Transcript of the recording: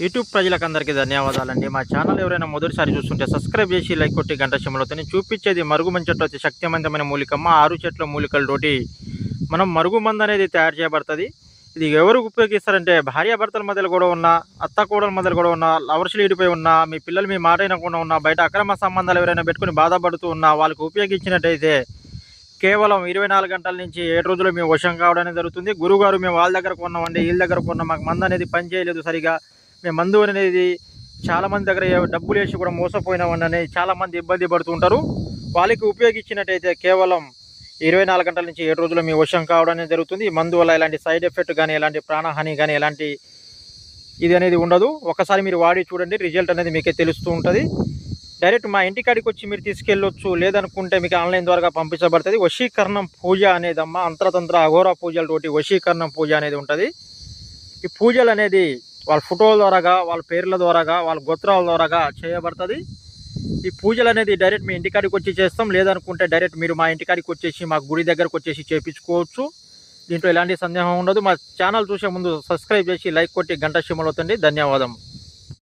YouTube ప్రజలకందరికీ ధన్యవాదాలండి. మా channel ఎవరైనా మొదటిసారి చూస్తుంటే సబ్స్క్రైబ్ చేసి లైక్ కొట్టి గంట శమలతో చూపించేది మరుగుమంది చెట్లు వచ్చి శక్తివంతమైన మూలికమ్మ ఆరు చెట్ల మూలికలతోటి మనం మరుగుమందు అనేది తయారు చేయబడుతుంది. ఇది ఎవరు ఉపయోగిస్తారంటే భార్యాభర్తల మధ్యలో కూడా ఉన్న అత్త కోడల మధ్యలో కూడా ఉన్న లవర్స్ లీడిపోయి ఉన్నా మీ పిల్లలు మీ మాట అయినకుండా ఉన్నా బయట అక్రమ సంబంధాలు ఎవరైనా పెట్టుకుని బాధపడుతూ ఉన్నా వాళ్ళకి ఉపయోగించినట్టయితే కేవలం ఇరవై నాలుగు గంటల నుంచి ఏడు రోజులు మేము వశం కావడం జరుగుతుంది. గురుగారు మేము వాళ్ళ దగ్గర కొన్నామండి వీళ్ళ దగ్గర కొన్నాం మాకు మందు అనేది పని చేయలేదు సరిగా. మేము మందు అనేది చాలామంది దగ్గర డబ్బులు వేసి కూడా మోసపోయినామని చాలామంది ఇబ్బంది పడుతుంటారు. వాళ్ళకి ఉపయోగించినట్టయితే కేవలం ఇరవై నాలుగు గంటల నుంచి ఏడు రోజులు మీ వశం కావడం అనేది జరుగుతుంది. ఈ మందు వల్ల ఎలాంటి సైడ్ ఎఫెక్ట్ కానీ ఎలాంటి ప్రాణహాని కానీ ఎలాంటి ఇది అనేది ఉండదు. ఒకసారి మీరు వాడి చూడండి రిజల్ట్ అనేది మీకే తెలుస్తూ ఉంటుంది. డైరెక్ట్ మా ఇంటికాడికి వచ్చి మీరు తీసుకెళ్ళొచ్చు లేదనుకుంటే మీకు ఆన్లైన్ ద్వారా పంపించబడుతుంది. వశీకరణం పూజ అనేదమ్మా అంతరతంత్ర అఘోర పూజలతోటి వశీకరణం పూజ అనేది ఉంటుంది. ఈ పూజలు అనేది వాళ్ళ ఫోటోల ద్వారాగా వాళ్ళ పేర్ల ద్వారాగా వాళ్ళ గోత్రాల ద్వారాగా చేయబడుతుంది. ఈ పూజలు అనేది డైరెక్ట్ మీ ఇంటికాడికి వచ్చి చేస్తాం. లేదనుకుంటే డైరెక్ట్ మీరు మా ఇంటికాడికి వచ్చేసి మా గుడి దగ్గరకు వచ్చేసి చేయించుకోవచ్చు దీంట్లో ఎలాంటి సందేహం ఉండదు. మా ఛానల్ చూసే ముందు సబ్స్క్రైబ్ చేసి లైక్ కొట్టి గంట సిమ్మలు అవుతుంది ధన్యవాదం